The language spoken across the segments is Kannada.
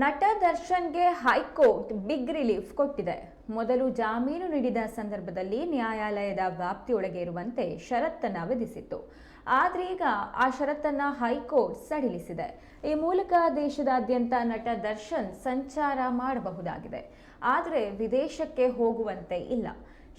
ನಟ ದರ್ಶನ್ಗೆ ಹೈಕೋರ್ಟ್ ಬಿಗ್ ರಿಲೀಫ್ ಕೊಟ್ಟಿದೆ. ಮೊದಲು ಜಾಮೀನು ನೀಡಿದ ಸಂದರ್ಭದಲ್ಲಿ ನ್ಯಾಯಾಲಯದ ವ್ಯಾಪ್ತಿಯೊಳಗೆ ಇರುವಂತೆ ಷರತ್ತನ್ನು ವಿಧಿಸಿತ್ತು. ಆದರೀಗ ಈಗ ಆ ಷರತ್ತನ್ನು ಹೈಕೋರ್ಟ್ ಸಡಿಲಿಸಿದೆ. ಈ ಮೂಲಕ ದೇಶದಾದ್ಯಂತ ನಟ ದರ್ಶನ್ ಸಂಚಾರ ಮಾಡಬಹುದಾಗಿದೆ. ಆದರೆ ವಿದೇಶಕ್ಕೆ ಹೋಗುವಂತೆ ಇಲ್ಲ.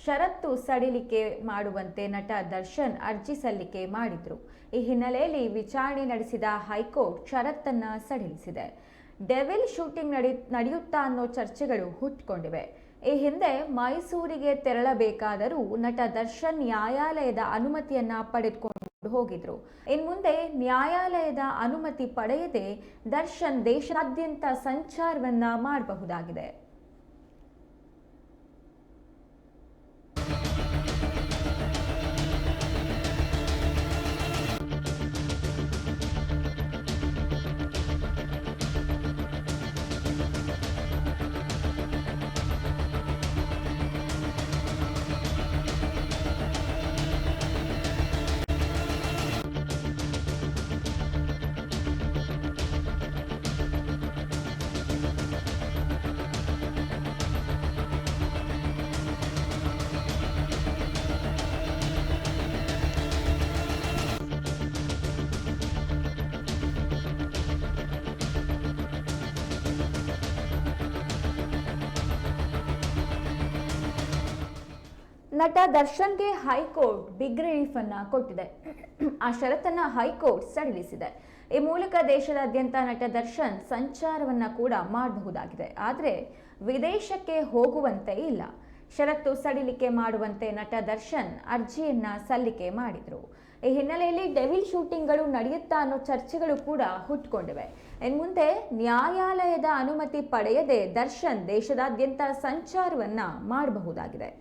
ಷರತ್ತು ಸಡಿಲಿಕೆ ಮಾಡುವಂತೆ ನಟ ದರ್ಶನ್ ಅರ್ಜಿ ಸಲ್ಲಿಕೆ ಮಾಡಿದ್ರು. ಈ ಹಿನ್ನೆಲೆಯಲ್ಲಿ ವಿಚಾರಣೆ ನಡೆಸಿದ ಹೈಕೋರ್ಟ್ ಷರತ್ತನ್ನು ಸಡಿಲಿಸಿದೆ. ಡೆವಿಲ್ ಶೂಟಿಂಗ್ ನಡಿ, ನಡೆಯುತ್ತಾ ಅನ್ನೋ ಚರ್ಚೆಗಳು ಹುಟ್ಟಿಕೊಂಡಿವೆ ಈ ಹಿಂದೆ ಮೈಸೂರಿಗೆ ತೆರಳಬೇಕಾದರೂ ನಟ ದರ್ಶನ್ ನ್ಯಾಯಾಲಯದ ಅನುಮತಿಯನ್ನ ಪಡೆದುಕೊಂಡು ಹೋಗಿದ್ರು. ಇನ್ ಮುಂದೆ ನ್ಯಾಯಾಲಯದ ಅನುಮತಿ ಪಡೆಯದೆ ದರ್ಶನ್ ದೇಶಾದ್ಯಂತ ಸಂಚಾರವನ್ನ ಮಾಡಬಹುದಾಗಿದೆ. ನಟ ದರ್ಶನ್ಗೆ ಹೈಕೋರ್ಟ್ ಬಿಗ್ ರಿಲೀಫ್ ಅನ್ನ ಕೊಟ್ಟಿದೆ. ಆ ಷರತ್ತನ್ನ ಹೈಕೋರ್ಟ್ ಸಡಿಲಿಸಿದೆ. ಈ ಮೂಲಕ ದೇಶದಾದ್ಯಂತ ನಟ ದರ್ಶನ್ ಸಂಚಾರವನ್ನ ಕೂಡ ಮಾಡಬಹುದಾಗಿದೆ. ಆದರೆ ವಿದೇಶಕ್ಕೆ ಹೋಗುವಂತೆ ಇಲ್ಲ. ಷರತ್ತು ಸಡಿಲಿಕೆ ಮಾಡುವಂತೆ ನಟ ದರ್ಶನ್ ಅರ್ಜಿಯನ್ನ ಸಲ್ಲಿಕೆ ಮಾಡಿದ್ರು. ಈ ಹಿನ್ನೆಲೆಯಲ್ಲಿ ಡೆವಿಲ್ ಶೂಟಿಂಗ್ಗಳು ನಡೆಯುತ್ತಾ ಅನ್ನೋ ಚರ್ಚೆಗಳು ಕೂಡ ಹುಟ್ಕೊಂಡಿವೆ. ಇನ್ನು ಮುಂದೆ ನ್ಯಾಯಾಲಯದ ಅನುಮತಿ ಪಡೆಯದೆ ದರ್ಶನ್ ದೇಶದಾದ್ಯಂತ ಸಂಚಾರವನ್ನ ಮಾಡಬಹುದಾಗಿದೆ.